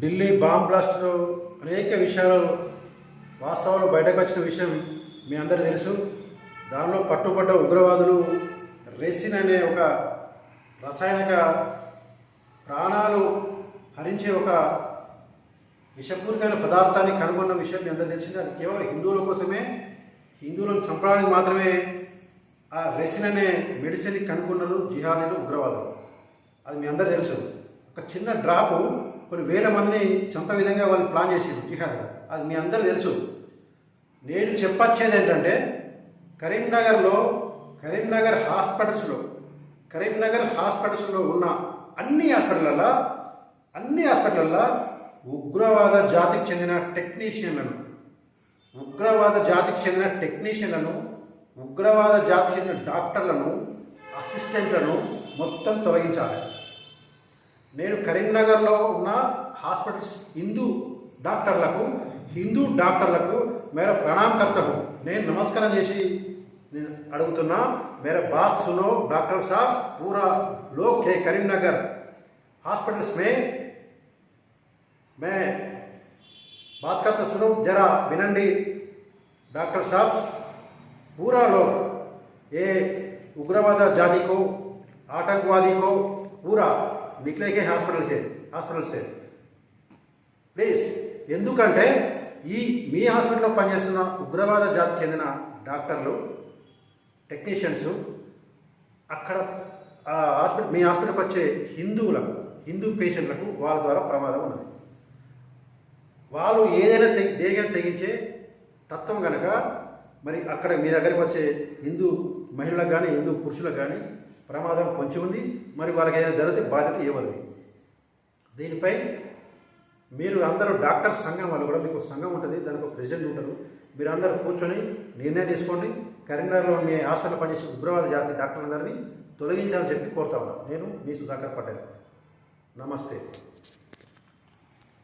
Delhi bomb బ్లాస్టులు అనేక విషయాలు వాస్తవాలు బయటకు వచ్చిన విషయం మీ అందరికీ తెలుసు. దానిలో పట్టుబడ్డ ఉగ్రవాదులు రెసిన్ అనే ఒక రసాయనిక ప్రాణాలు హరించే ఒక విషపూరితమైన పదార్థాన్ని కనుగొన్న విషయం మీ అందరికీ తెలిసింది. అది కేవలం హిందువుల కోసమే హిందువులను చంపడానికి మాత్రమే ఆ రెసిన్ అనే మెడిసిన్ కనుగొన్నారు జిహాదీలు ఉగ్రవాదులు. అది మీ అందరూ తెలుసు. ఒక చిన్న డ్రాపు కొన్ని వేల మందిని చంపే విధంగా వాళ్ళు ప్లాన్ చేసారు జిహాద్ అది మీ అందరూ తెలుసు. నేను చెప్పొచ్చేది ఏంటంటే కరీంనగర్లో కరీంనగర్ హాస్పిటల్స్లో కరీంనగర్ హాస్పిటల్స్లో ఉన్న అన్ని హాస్పిటళ్ళల్లో అన్ని హాస్పిటళ్ళల్లో ఉగ్రవాద జాతికి చెందిన టెక్నీషియన్లను ఉగ్రవాద జాతికి చెందిన టెక్నీషియన్లను ఉగ్రవాద జాతికి చెందిన డాక్టర్లను అసిస్టెంట్లను మొత్తం తొలగించాలి. నేను కరీంనగర్లో ఉన్న హాస్పిటల్స్ హిందూ డాక్టర్లకు హిందూ డాక్టర్లకు మేర ప్రణామ్ కర్తకు నేను నమస్కారం చేసి నేను అడుగుతున్నా మేర బాత్ సునో డాక్టర్ साहब पूरा लोग है करीमनगर हॉस्पिटल्स में मैं बात करता सुनो जरा विनंडी डॉक्टर साहब पूरा लोग ये उग्रवाद जाति को आतंकवादी को पूरा నిక్లైకే హాస్పిటల్కే హాస్పిటల్ స్టే ప్లీజ్ ఎందుకంటే ఈ మీ హాస్పిటల్లో పనిచేస్తున్న ఉగ్రవాద జాతికి చెందిన డాక్టర్లు టెక్నీషియన్స్ అక్కడ హాస్పిటల్ మీ హాస్పిటల్కి వచ్చే హిందువులకు హిందూ పేషెంట్లకు వాళ్ళ ద్వారా ప్రమాదం ఉన్నది. వాళ్ళు ఏదైనా తె దేగైనా తెగించే తత్వం కనుక మరి అక్కడ మీ దగ్గరికి వచ్చే హిందూ మహిళలకు కానీ హిందూ పురుషులకు కానీ ప్రమాదం పొంచి ఉంది మరి వాళ్ళకి ఏదైనా జరిగితే బాధ్యత ఎవరిది దీనిపై మీరు అందరూ డాక్టర్ సంఘం వాళ్ళు కూడా మీకు సంఘం ఉంటుంది దానికి ఒక ప్రెసిడెంట్ ఉంటారు. మీరు అందరూ కూర్చొని నిర్ణయం తీసుకోండి. కరీంనగర్లో మీ హాస్పిటల్ పనిచేసే ఉగ్రవాద జాతి డాక్టర్లందరినీ తొలగించాలని చెప్పి కోరుతా ఉన్నాను నేను మీ సుధాకర్ పటేల్. నమస్తే.